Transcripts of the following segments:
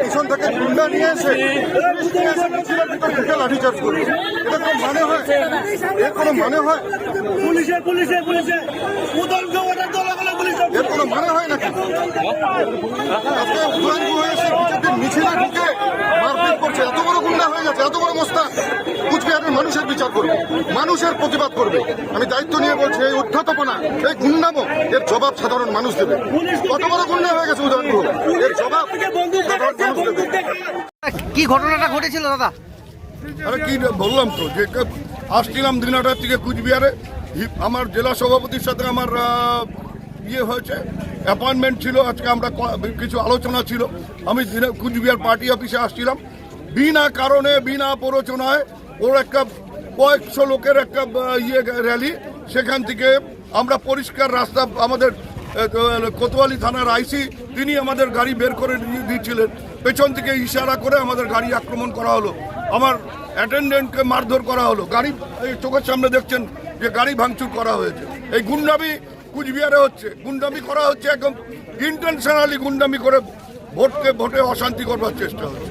পিছন থেকে গুন্ডা নিয়ে এসে মিছিলের ভিতর ঢুকে লাঠিচার্জ করবে এটা কোনো মানে হয় এর কোনো মানে হয় পুলিশে পুলিশে পুলিশে এর কোনো মানে হয় নাকি আজকে উদাহরণ হয়ে মিছিলে ঢুকে মারপিট করছে এত বড় গুন্ডা হয়ে গেছে এত বড় মোস্তান। কুচবিহারের মানুষের বিচার করবে মানুষের প্রতিবাদ করবে আমি দায়িত্ব নিয়ে বলছি এই উদ্ধতপনা এই গুন্ডামো এর জবাব সাধারণ মানুষ দেবে। কত বড় গুন্ডা হয়ে গেছে উদাহরণ এর জবাব কি ঘটনাটা ঘটেছিল দাদা? আরে কি বললাম তো যে আসছিলাম দিনাটার থেকে কুচবিহারে। আমার জেলা সভাপতির সাথে আমার ইয়ে হয়েছে অ্যাপয়েন্টমেন্ট ছিল আজকে আমরা কিছু আলোচনা ছিল। আমি দিনা- কুচবিহার পার্টি অফিসে আসছিলাম। বিনা কারণে, বিনা প্ররোচনায় ওর একটা কয়েকশো লোকের একটা ইয়ে র্যালি। সেখান থেকে আমরা পরিষ্কার রাস্তা, আমাদের কোতোয়ালি থানার আইসি, তিনি আমাদের গাড়ি বের করে দিয়ে দিয়েছিলেন পেছন থেকে ইশারা করে আমাদের গাড়ি আক্রমণ করা হলো। আমার অ্যাটেন্ডেন্টকে মারধর করা হলো। গাড়ি চোখের সামনে দেখছেন যে গাড়ি ভাঙচুর করা হয়েছে। এই গুন্ডামি কুচবিহারে হচ্ছে। গুন্ডামি করা হচ্ছে একদম ইন্টেনশনালি গুন্ডামি করে ভোটকে, ভোটে অশান্তি করবার চেষ্টা হচ্ছে।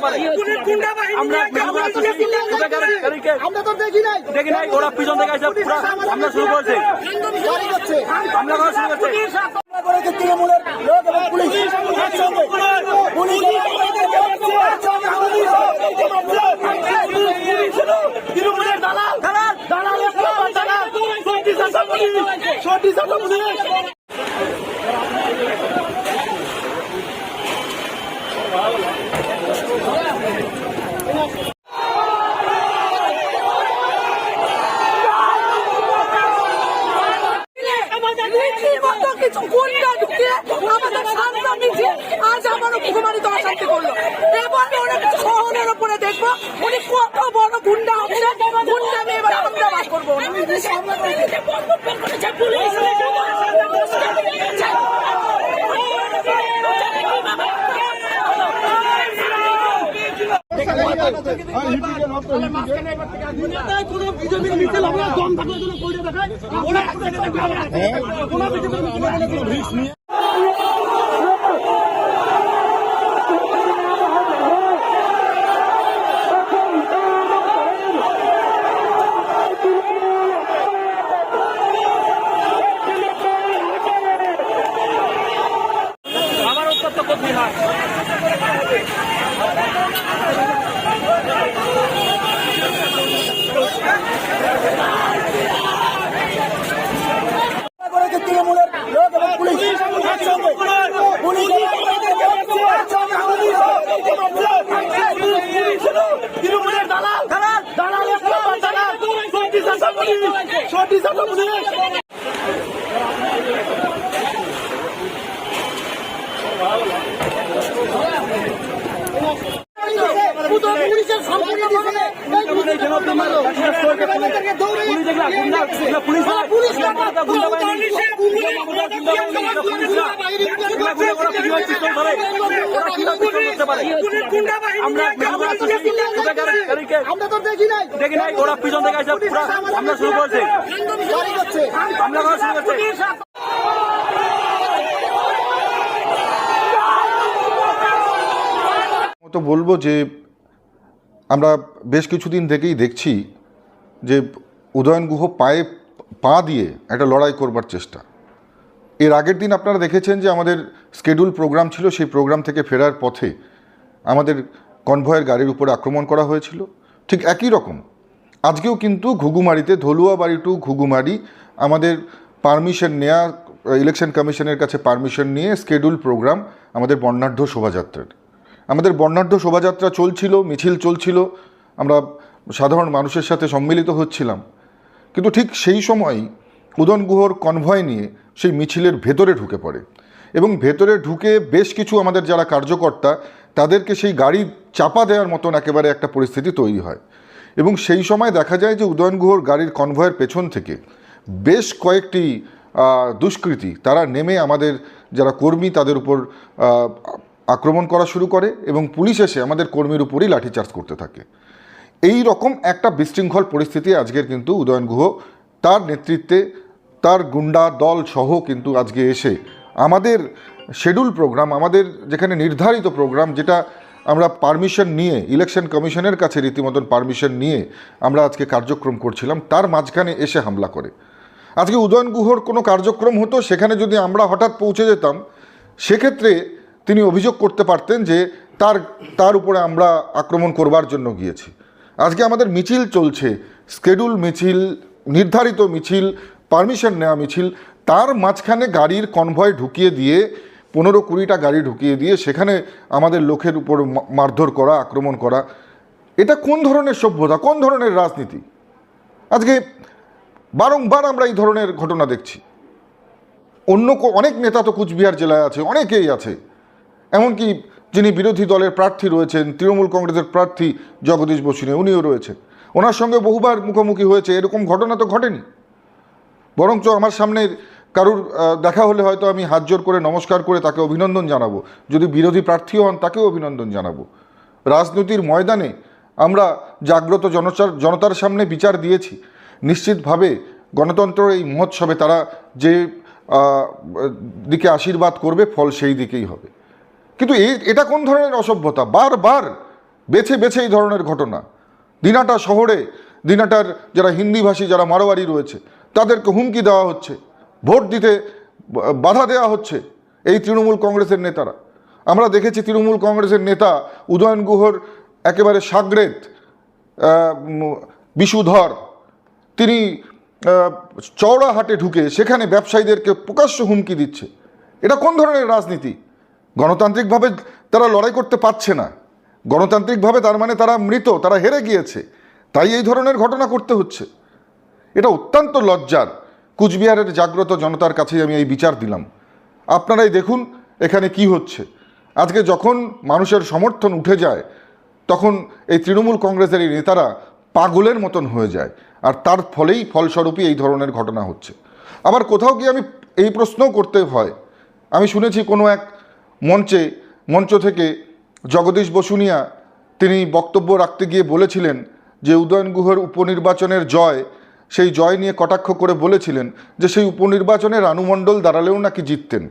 পুলিশ আমরা তো দেখি নাই। দেখি নাই ওরা পিছন থেকে এসে পুরো শুরু করেছে। করছে। হামলা শুরু করেছে। করেছে তৃণমূলের লোক এবং পুলিশ একসঙ্গে। পুলিশ তৃণমূলের দালাল দালাল দালাল দালাল রীতিমতো কিছু গুন্ডা ঢুকিয়ে আমাদের করল। এবার ওরা কিছু শহরের ওপরে দেখব, উনি বড় গুন্ডা হচ্ছে। গুন্ডা নিয়ে কোনো বিজেপির মিছিল আমরা দম থাকলে যেন করে দেখায় ওরা একটা একটা করে দেখায়। কোনো বিজেপির মিছিল হলে কোনো রিস্ক নিয়ে আমার উত্তর তো করবি না করেছে তৃণমূলের লোক এবং পুলিশ একসঙ্গে পুলিশ তৃণমূলের দালাল দালাল দালাল দালাল সত্যি শাসন পুলিশ সত্যি শাসন পুলিশ উদল পুলিশের সম্পূর্ণ আমরা তো দেখি নাই দেখি নাই ওরা পিছন থেকে পুরো হামলা শুরু করেছে করা শুরু করেছে তো বলব যে আমরা বেশ কিছুদিন থেকেই দেখছি যে উদয়ন গুহ পায়ে পা দিয়ে একটা লড়াই করবার চেষ্টা। এর আগের দিন আপনারা দেখেছেন যে আমাদের স্কেডিউল প্রোগ্রাম ছিল, সেই প্রোগ্রাম থেকে ফেরার পথে আমাদের কনভয়ের গাড়ির উপরে আক্রমণ করা হয়েছিল। ঠিক একই রকম। আজকেও কিন্তু ঘুঘুমারিতে, ধলুয়া বাড়ি টু ঘুঘুমারি আমাদের পারমিশন নেয়া ইলেকশন কমিশনের কাছে পারমিশন নিয়ে স্কেডিউল প্রোগ্রাম আমাদের বর্ণাঢ্য শোভাযাত্রার। আমাদের বর্ণাঢ্য শোভাযাত্রা চলছিল, মিছিল চলছিল, আমরা সাধারণ মানুষের সাথে সম্মিলিত হচ্ছিলাম। কিন্তু ঠিক সেই সময়ই উদন গুহর কনভয় নিয়ে সেই মিছিলের ভেতরে ঢুকে পড়ে এবং ভেতরে ঢুকে বেশ কিছু আমাদের যারা কার্যকর্তা, তাদেরকে সেই গাড়ি চাপা দেওয়ার মতন একেবারে একটা পরিস্থিতি তৈরি হয়। এবং সেই সময় দেখা যায় যে উদয়ন গুহর গাড়ির কনভয়ের পেছন থেকে বেশ কয়েকটি দুষ্কৃতী, তারা নেমে আমাদের যারা কর্মী, তাদের উপর আক্রমণ করা শুরু করে এবং পুলিশ এসে আমাদের কর্মীর উপরেই লাঠিচার্জ করতে থাকে। এই রকম একটা বিশৃঙ্খল পরিস্থিতি আজকের কিন্তু উদয়ন গুহ তার নেতৃত্বে তার গুন্ডা দল সহ কিন্তু আজকে এসে আমাদের শেডিউল প্রোগ্রাম আমাদের যেখানে নির্ধারিত প্রোগ্রাম যেটা আমরা পারমিশন নিয়ে ইলেকশন কমিশনের কাছে রীতিমতন পারমিশন নিয়ে আমরা আজকে কার্যক্রম করছিলাম, তার মাঝখানে এসে হামলা করে। আজকে উদয়ন গুহর কোনো কার্যক্রম হতো, সেখানে যদি আমরা হঠাৎ পৌঁছে যেতাম, সেক্ষেত্রে তিনি অভিযোগ করতে পারতেন যে তার তার উপরে আমরা আক্রমণ করবার জন্য গিয়েছি। আজকে আমাদের মিছিল চলছে, স্কেডুল মিছিল, নির্ধারিত মিছিল, পারমিশন নেওয়া মিছিল, তার মাঝখানে গাড়ির কনভয় ঢুকিয়ে দিয়ে, পনেরো কুড়িটা গাড়ি ঢুকিয়ে দিয়ে সেখানে আমাদের লোকের উপর মারধর করা, আক্রমণ করা। এটা কোন ধরনের সভ্যতা, কোন ধরনের রাজনীতি? আজকে বারংবার আমরা এই ধরনের ঘটনা দেখছি। অন্য অনেক নেতা তো কুচবিহার জেলায় আছে, অনেকেই আছে। এমনকি যিনি বিরোধী দলের প্রার্থী রয়েছেন, তৃণমূল কংগ্রেসের প্রার্থী জগদীশ বসুনে, উনিও রয়েছেন। ওনার সঙ্গে বহুবার মুখোমুখি হয়েছে, এরকম ঘটনা তো ঘটেনি। বরঞ্চ আমার সামনে কারুর দেখা হলে হয়তো আমি হাত জোর করে নমস্কার করে তাকে অভিনন্দন জানাব। যদি বিরোধী প্রার্থীও হন, তাকেও অভিনন্দন জানাব। রাজনীতির ময়দানে আমরা জাগ্রত জনচার জনতার সামনে বিচার দিয়েছি। নিশ্চিতভাবে গণতন্ত্র এই মহোৎসবে তারা যে দিকে আশীর্বাদ করবে, ফল সেই দিকেই হবে। কিন্তু এই এটা কোন ধরনের অসভ্যতা? বারবার বেছে বেছে এই ধরনের ঘটনা। দিনাটা শহরে দিনাটার যারা হিন্দিভাষী যারা মারোয়ারি রয়েছে তাদেরকে হুমকি দেওয়া হচ্ছে ভোট দিতে বাধা দেওয়া হচ্ছে এই তৃণমূল কংগ্রেসের নেতারা। আমরা দেখেছি তৃণমূল কংগ্রেসের নেতা উদয়ন গুহর একেবারে সাগরেত বিশুধর। তিনি আহ, চওড়াহাটে ঢুকে সেখানে ব্যবসায়ীদেরকে প্রকাশ্য হুমকি দিচ্ছে। এটা কোন ধরনের রাজনীতি? গণতান্ত্রিকভাবে তারা লড়াই করতে পারছে না। গণতান্ত্রিকভাবে তার মানে তারা মৃত, তারা হেরে গিয়েছে। তাই এই ধরনের ঘটনা করতে হচ্ছে। এটা অত্যন্ত লজ্জার। কুচবিহারের জাগ্রত জনতার কাছেই আমি এই বিচার দিলাম। আপনারাই দেখুন এখানে কি হচ্ছে। আজকে যখন মানুষের সমর্থন উঠে যায়, তখন এই তৃণমূল কংগ্রেসের এই নেতারা পাগলের মতন হয়ে যায়। আর তার ফলেই ফলস্বরূপই এই ধরনের ঘটনা হচ্ছে। আবার কোথাও গিয়ে আমি এই প্রশ্নও করতে হয়। আমি শুনেছি কোনো এক মঞ্চে, মঞ্চ থেকে জগদীশ বসুনিয়া তিনি বক্তব্য রাখতে গিয়ে বলেছিলেন যে উদয়ন গুহর উপনির্বাচনের জয়, সেই জয় নিয়ে কটাক্ষ করে বলেছিলেন যে সেই উপনির্বাচনের রানুমণ্ডল দাঁড়ালেও নাকি জিততেন।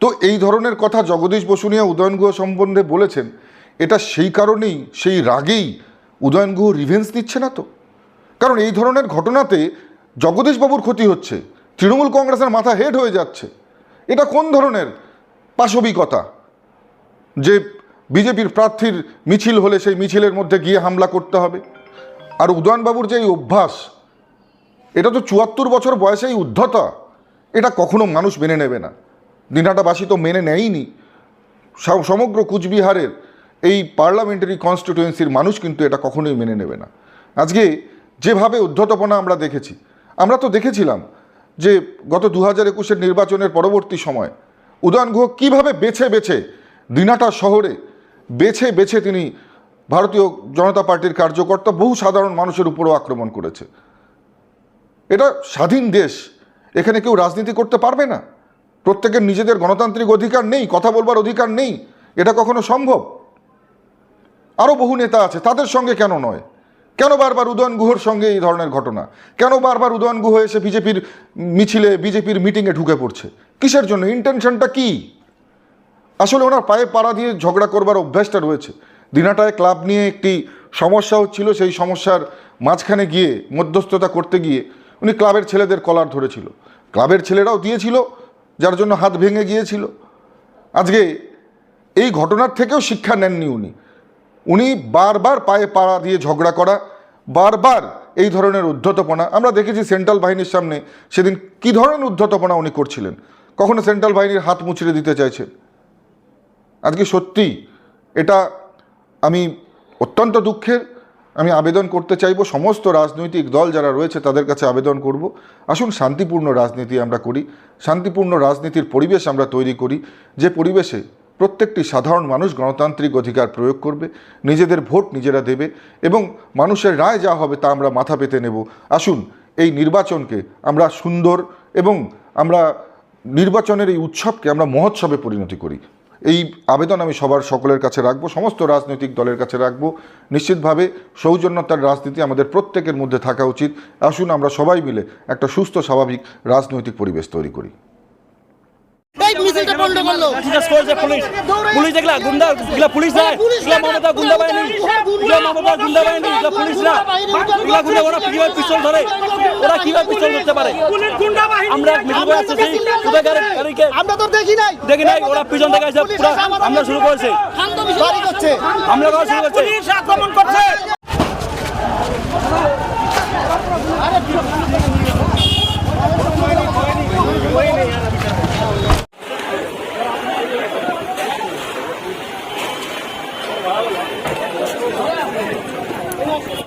তো এই ধরনের কথা জগদীশ বসুনিয়া উদয়ন গুহ সম্বন্ধে বলেছেন, এটা সেই কারণেই, সেই রাগেই উদয়ন গুহ রিভেন্স দিচ্ছে না তো? কারণ এই ধরনের ঘটনাতে জগদীশবাবুর ক্ষতি হচ্ছে, তৃণমূল কংগ্রেসের মাথা হেড হয়ে যাচ্ছে। এটা কোন ধরনের? পাশবিকতা। যে বিজেপির প্রার্থীর মিছিল হলে সেই মিছিলের মধ্যে গিয়ে হামলা করতে হবে। আর উদয়নবাবুর যে এই অভ্যাস, এটা তো চুয়াত্তর বছর বয়সে এই উদ্ধতা, এটা কখনো মানুষ মেনে নেবে না। দিনাটাবাসী তো মেনে নেয়নি সমগ্র কুচবিহারের এই পার্লামেন্টারি কনস্টিটিউয়েন্সির মানুষ কিন্তু এটা কখনোই মেনে নেবে না। আজকে যেভাবে উদ্ধতপনা আমরা দেখেছি, আমরা তো দেখেছিলাম যে গত দু হাজার একুশের নির্বাচনের পরবর্তী সময় উদয়ন গুহ কীভাবে বেছে বেছে দিনাটা শহরে বেছে বেছে তিনি ভারতীয় জনতা পার্টির কার্যকর্তা বহু সাধারণ মানুষের উপরও আক্রমণ করেছে। এটা স্বাধীন দেশ, এখানে কেউ রাজনীতি করতে পারবে না। প্রত্যেকের নিজেদের গণতান্ত্রিক অধিকার নেই, কথা বলবার অধিকার নেই, এটা কখনো সম্ভব? আরও বহু নেতা আছে, তাদের সঙ্গে কেন নয়? কেন বারবার উদয়ন গুহর সঙ্গে এই ধরনের ঘটনা? কেন বারবার উদয়ন গুহ এসে বিজেপির মিছিলে, বিজেপির মিটিংয়ে ঢুকে পড়ছে? কিসের জন্য? ইন্টেনশনটা কি? আসলে ওনার পায়ে পাড়া দিয়ে ঝগড়া করবার অভ্যাসটা রয়েছে। দিনাটায় ক্লাব নিয়ে একটি সমস্যা হচ্ছিল, সেই সমস্যার মাঝখানে গিয়ে, মধ্যস্থতা করতে গিয়ে উনি ক্লাবের ছেলেদের কলার ধরেছিল। ক্লাবের ছেলেরাও দিয়েছিল, যার জন্য হাত ভেঙে গিয়েছিল। আজকে এই ঘটনার থেকেও শিক্ষা নেননি উনি। উনি বারবার পায়ে পাড়া দিয়ে ঝগড়া করা, বারবার এই ধরনের উদ্ধতপনা। আমরা দেখেছি সেন্ট্রাল বাহিনীর সামনে সেদিন কী ধরনের উদ্ধতপনা উনি করছিলেন। কখনো সেন্ট্রাল বাহিনীর হাত মুচড়ে দিতে চাইছেন আজকে সত্যি এটা আমি অত্যন্ত দুঃখের। আমি আবেদন করতে চাইব, সমস্ত রাজনৈতিক দল যারা রয়েছে তাদের কাছে আবেদন করব। আসুন শান্তিপূর্ণ রাজনীতি আমরা করি, শান্তিপূর্ণ রাজনীতির পরিবেশ আমরা তৈরি করি। যে পরিবেশে প্রত্যেকটি সাধারণ মানুষ গণতান্ত্রিক অধিকার প্রয়োগ করবে, নিজেদের ভোট নিজেরা দেবে এবং মানুষের রায় যা হবে তা আমরা মাথা পেতে নেব। আসুন, এই নির্বাচনকে আমরা সুন্দর এবং আমরা নির্বাচনের এই উৎসবকে আমরা মহোৎসবে পরিণতি করি। এই আবেদন আমি সবার সকলের কাছে রাখব, সমস্ত রাজনৈতিক দলের কাছে রাখব। নিশ্চিতভাবে সৌজন্যতার রাজনীতি আমাদের প্রত্যেকের মধ্যে থাকা উচিত। আসুন, আমরা সবাই মিলে একটা সুস্থ, স্বাভাবিক রাজনৈতিক পরিবেশ তৈরি করি। এই মিছিলটা বন্ধ করল। লাঠিচার্জ করেছে পুলিশ। পুলিশ দেখলা গুন্ডা এগুলা পুলিশ না এগুলা মমতা গুন্ডা বাহিনী। এগুলা মমতা গুন্ডা বাহিনী এগুলা পুলিশ না। এগুলা গুন্ডা ওরা কীভাবে পিস্তল ধরে? ওরা কীভাবে পিস্তল ধরতে পারে? আমরা মিছিল করে কোথায় গাড়িকে আমরা তো দেখি নাই। দেখি নাই ওরা পিছন থেকে এসে পুরো আমরা শুরু করেছে। করছে আমরা শুরু করছে? আক্রমণ করছে।